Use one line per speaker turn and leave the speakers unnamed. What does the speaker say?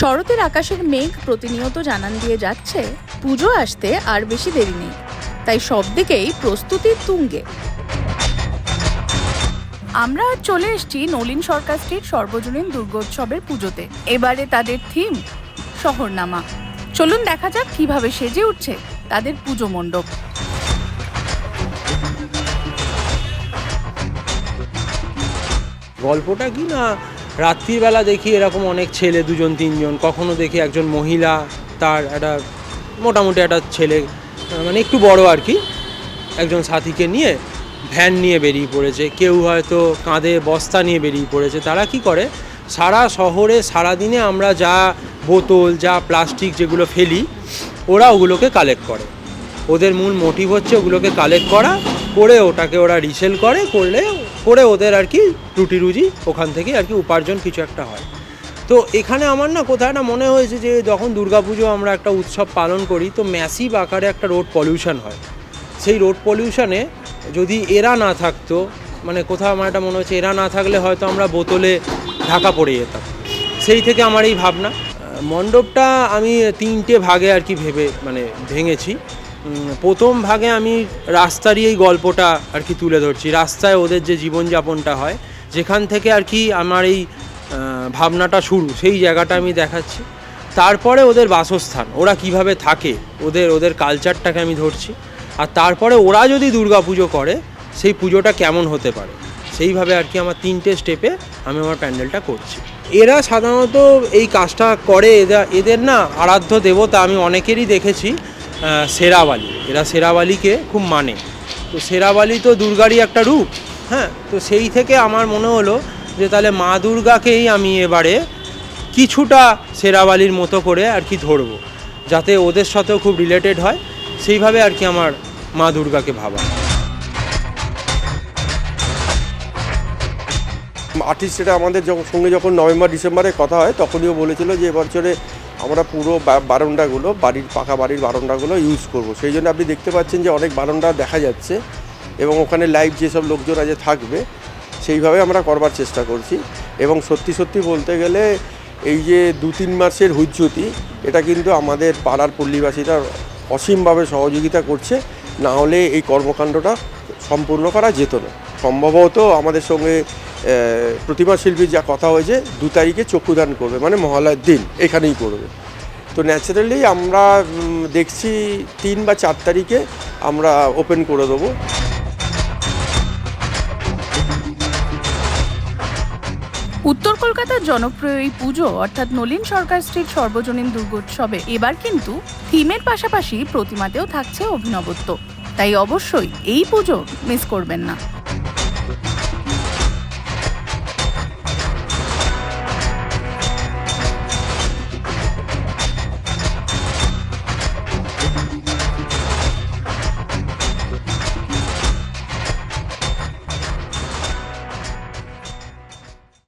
শরতের আকাশের মেঘ প্রতিনিয়ত জানান দিয়ে যাচ্ছে, পুজো আসতে আর বেশি দেরি নেই। তাই সব দিকেই প্রস্তুতির তুঙ্গে। আমরা চলে এসেছি নলিন সরকার স্ট্রিট সর্বজনীন দুর্গোৎসবের পুজোতে। এবারে তাদের থিম, শহরনামা। চলুন দেখা যাক কীভাবে সেজে উঠছে তাদের পুজো মণ্ডপ।
গল্পটা কি না রাত্রিবেলা দেখি এরকম অনেক ছেলে, দুজন, তিনজন। কখনো দেখি একজন মহিলা, তার একটা মোটামুটি একটা ছেলে মানে একটু বড় আর কি। একজন সাথীকে নিয়ে ভ্যান নিয়ে বেরিয়ে পড়েছে। কেউ হয়তো কাঁধে বস্তা নিয়ে বেরিয়ে পড়েছে। তারা কি করে? সারা শহরে সারা দিনে আমরা যা বোতল, যা প্লাস্টিক যেগুলো ফেলি, ওরা ওগুলোকে কালেক্ট করে। ওদের মূল মোটিভ হচ্ছে ওগুলোকে কালেক্ট করা, করে ওটাকে ওরা রিসেল করে, করলে করে ওদের আর কি রুটি রুজি ওখান থেকে আর কি উপার্জন কিছু একটা হয়। তো এখানে আমার না কোথায় না মনে হয়েছে যে যখন দুর্গাপুজো আমরা একটা উৎসব পালন করি, তো ম্যাসিভ আকারে একটা রোড পলিউশন হয়। সেই রোড পলিউশনে যদি এরা না থাকতো মানে কোথাও আমার একটা মনে হচ্ছে এরা না থাকলে হয়তো আমরা বোতলে ঢাকা পড়ে যেতাম। সেই থেকে আমার এই ভাবনা। মণ্ডপটা আমি তিনটে ভাগে আর কি ভেবে মানে ভেঙেছি। প্রথম ভাগে আমি রাস্তারই এই গল্পটা আর কি তুলে ধরছি। রাস্তায় ওদের যে জীবনযাপনটা হয়, যেখান থেকে আর কি আমার এই ভাবনাটা শুরু, সেই জায়গাটা আমি দেখাচ্ছি। তারপরে ওদের বাসস্থান, ওরা কীভাবে থাকে, ওদের ওদের কালচারটাকে আমি ধরছি। আর তারপরে ওরা যদি দুর্গা পুজো করে, সেই পুজোটা কেমন হতে পারে? সেইভাবে আর কি আমার তিনটে স্টেপে আমি আমার প্যান্ডেলটা করছি। এরা সাধারণত এই কাজটা করে এদের এদের না আরাধ্য দেবতা আমি অনেকেরই দেখেছি সেরাবালি। এরা সেরাবালিকে খুব মানে। তো সেরাবালি তো দুর্গারই একটা রূপ হ্যাঁ? তো সেই থেকে আমার মনে হলো যে তাহলে মা দুর্গাকেই আমি এবারে কিছুটা সেরাবালির মতো করে আর কি ধরব, যাতে ওদের সাথেও খুব রিলেটেড হয়। সেইভাবে আর কি আমার মা দুর্গাকে ভাবা।
আর্টিস্ট এটা আমাদের যখন, সঙ্গে যখন নভেম্বর, ডিসেম্বরে কথা হয় তখনইও বলেছিল যে এবছরে আমরা পুরো বারান্দাগুলো, বাড়ির, পাকা বাড়ির বারান্দাগুলো ইউজ করব। সেই জন্য আপনি দেখতে পাচ্ছেন যে অনেক বারান্দা দেখা যাচ্ছে এবং ওখানে লাইভ যেসব লোকজন আজ থাকবে, সেইভাবে আমরা করবার চেষ্টা করছি। এবং সত্যি সত্যি বলতে গেলে এই যে দু তিন মাসের হুজ্জতি, এটা কিন্তু আমাদের পাড়ার পল্লীবাসীরা অসীমভাবে সহযোগিতা করছে। না হলে এই কর্মকাণ্ডটা সম্পূর্ণ করা যেত না। সম্ভবত আমাদের সঙ্গে প্রতিমা শিল্পীর যা কথা হয়েছে, দু তারিখে চক্ষুদান করবে মানে মহালয়ার দিন, এখানেই করবে। তো ন্যাচারালি আমরা দেখছি তিন বা চার তারিখে আমরা ওপেন করে দেবো।
উত্তর কলকাতার জনপ্রিয় এই পুজো, অর্থাৎ নলিন সরকার স্ট্রিট সর্বজনীন দুর্গোৎসবে, এবার কিন্তু থিমের পাশাপাশি প্রতিমাতেও থাকছে অভিনবত্ব। তাই অবশ্যই এই পুজো মিস করবেন না।